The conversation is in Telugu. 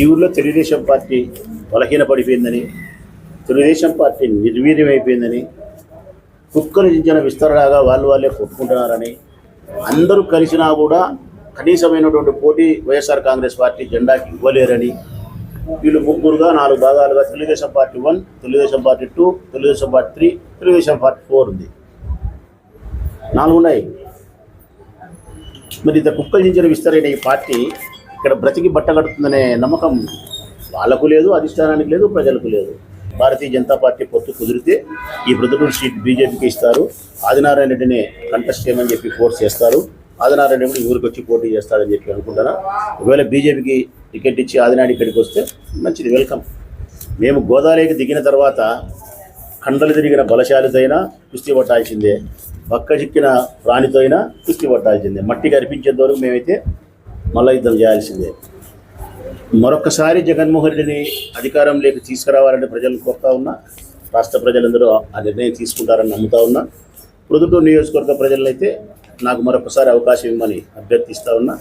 ఈ ఊర్లో తెలుగుదేశం పార్టీ బలహీనపడిపోయిందని తెలుగుదేశం పార్టీ నిర్వీర్యం అయిపోయిందని కుక్కలు చించిన విస్తరణగా వాళ్ళు వాళ్ళే కొట్టుకుంటున్నారని అందరూ కలిసినా కూడా కనీసమైనటువంటి పోటీ వైఎస్ఆర్ కాంగ్రెస్ పార్టీ జెండాకి ఇవ్వలేరని వీళ్ళు ముగ్గురుగా నాలుగు భాగాలుగా Telugu Desam party one Telugu Desam party two Telugu Desam party three Telugu Desam party four ఉంది. నాలుగు ఉన్నాయి. మరి ఇంత కుక్కలు చించిన విస్తరైన ఈ పార్టీ ఇక్కడ బ్రతికి బట్ట కడుతుందనే నమ్మకం వాళ్ళకు లేదు అధిష్టానానికి లేదు ప్రజలకు లేదు. భారతీయ జనతా పార్టీ పొత్తు కుదిరితే ఈ ప్రొద్దుటూరు సీట్ బీజేపీకి ఇస్తారు. ఆదినారాయణ రెడ్డిని కంటెస్ట్ చేయమని చెప్పి ఫోర్స్ చేస్తారు. ఆదినారాయణ రెడ్డి ఊరికి వచ్చి పోటీ చేస్తారని చెప్పి అనుకుంటున్నా. ఒకవేళ బీజేపీకి టికెట్ ఇచ్చి ఆదినారాయణ ఇక్కడికి వస్తే మంచిది వెల్కమ్. మేము గోదావరికి దిగిన తర్వాత కండలు తిరిగిన బలశాలితైనా కుస్తీ పట్టాల్సిందే. పక్క చిక్కిన ప్రాణితో అయినా కుస్తీ పట్టాల్సిందే. మట్టి కనిపించేంత వరకు మేమైతే మళ్ళా యుద్ధం చేయాల్సిందే. మరొకసారి జగన్మోహన్ రెడ్డిని అధికారంలోకి తీసుకురావాలని ప్రజలు కోరుతా ఉన్నా రాష్ట్ర ప్రజలందరూ ఆ నిర్ణయం తీసుకుంటారని నమ్ముతా ఉన్నా పొద్దుటూరు నియోజకవర్గ ప్రజలైతే నాకు మరొకసారి అవకాశం ఇవ్వమని అభ్యర్థిస్తా ఉన్నా.